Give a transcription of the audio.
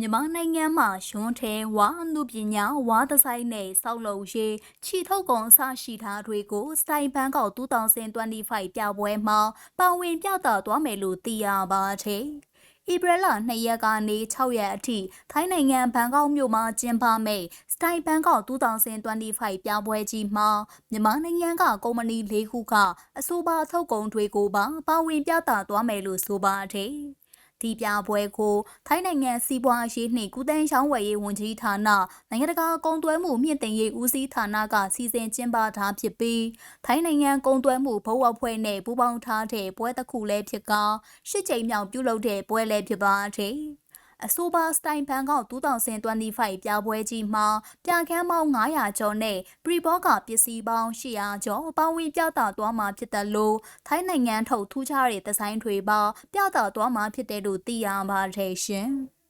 မြန်မာနိုင်ငံမှာရွန်းထဲဝါအမှုပညာဝါသဆိုင်နဲ့စောက်လုံရေးခြိထုတ်ကုန်အစရှိထားတွေကိုစတိုင်ဘန်ကောက်2025ပြပွဲမှာပါဝင်ပြသသွားမယ်လို့သိရပါတယ်။ဧပြီလ2ရက်ကနေ6ရက်အထိထိုင်းနိုင်ငံဘန်ကောက်မြို့မှာကျင်းပမယ့်စတိုင်ဘန်ကောက်2025ပြပွဲကြီးမှာမြန်မာနိုင်ငံကကုမ္ပဏီ၄ခုကအဆိုပါထုတ်ကုန်တွေကိုပါပါဝင်ပြသသွားမယ်လို့ဆိုပါတယ်။ ဒီပြပွဲကိုထိုင်းနိုင်ငံစီးပွားရေးနှင့်ကုသန်းရောင်းဝယ်ရေးဝန်ကြီးဌာနနိုင်ငံတကာကုန်သွယ်မှုမြင့်တင်ရေးဦးစီးဌာနကစီစဉ်ကျင်းပထားဖြစ်ပြီးထိုင်းနိုင်ငံကုန်သွယ်မှုဘုတ်အဖွဲ့နဲ့ပူးပေါင်းထားတဲ့ပွဲတစ်ခုလည်းဖြစ်ကရှစ်ကြိမ်မြောက်ပြုလုပ်တဲ့ပွဲလည်းဖြစ်ပါတယ်။ အဆိုပါစတိုင်ဘန်ကောက်2025ပြပွဲကြီးမှာပြခန်းပေါင်း900ကျော်နဲ့ပရီဘောကပစ္စည်းပေါင်း800ကျော်ပါဝင်ပြသသွားမှာဖြစ်တယ်လို့ထိုင်းနိုင်ငံထုတ်ထူးခြားတဲ့ဒီဇိုင်းတွေပါပြသသွားမှာဖြစ်တယ်လို့သိရပါတယ်ရှင်။